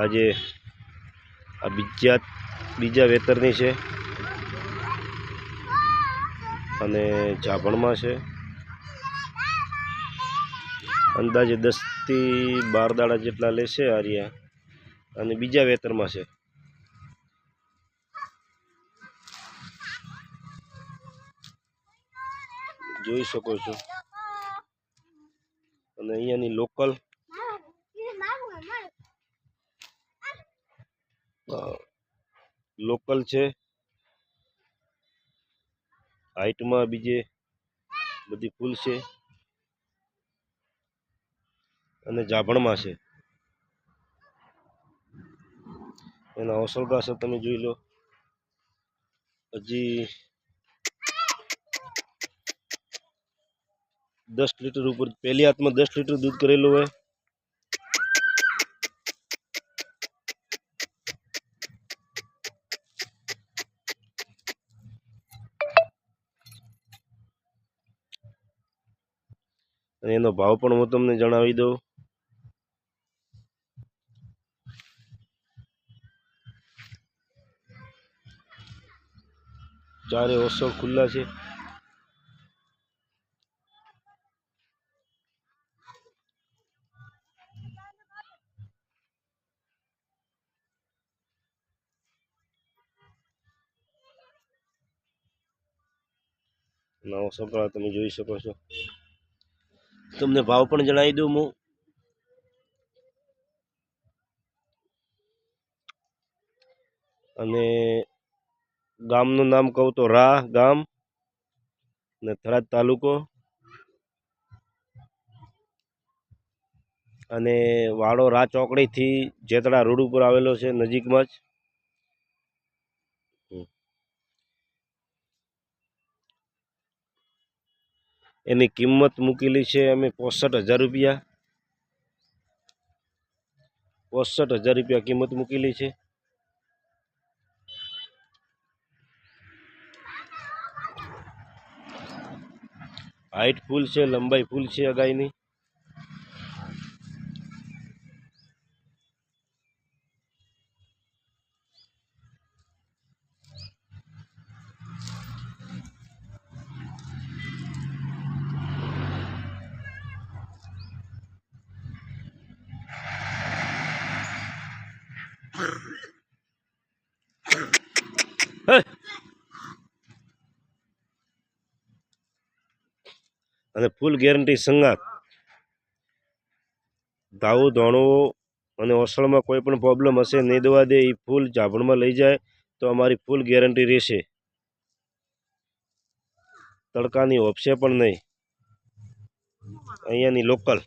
આજે આ બીજા બીજા વેતરની છે અને જાભણમાં છે. અંદાજે દસથી બાર દાડા જેટલા લેશે આર્યા અને બીજા વેતરમાં છે. જોઈ શકો છો. અને અહીંયાની લોકલ લોકલ છે. હાઈટમાં બીજે બધી ફૂલ છે. અને જાભણમાં છે. એના ઓસલકા છે, તમે જોઈ લો. હજી દસ લીટર ઉપર, પહેલી હાથમાં દસ લીટર દૂધ કરેલું હોય. અને એનો ભાવ પણ હું તમને જણાવી દઉં. ચારે ઓસો ખુલ્લા છે. નવો સપરા તમે જોઈ શકો છો. તમને ભાવ પણ જણાવી દઉં હું. અને ગામનું નામ કહું તો રા ગામ ને થરાદ તાલુકો. અને વાડો રા ચોકડીથી જેતડા રોડ ઉપર આવેલો છે નજીકમાં જ. એની કિંમત મૂકેલી છે અમે પોસઠ હજાર રૂપિયા. પોસઠ હજાર રૂપિયા કિંમત મૂકેલી છે. હાઈટ ફૂલ છે, લંબાઈ ફૂલ છે આ અને ફૂલ ગેરંટી સંગાત ધાવું ધોણવો અને ઓસળમાં કોઈ પણ પ્રોબ્લેમ હશે, નહીં દવા દે એ ફૂલ ઝાભણમાં લઈ જાય, તો અમારી ફૂલ ગેરંટી રહેશે. તડકાની ઓપશે પણ નહીં. અહીંયાની લોકલ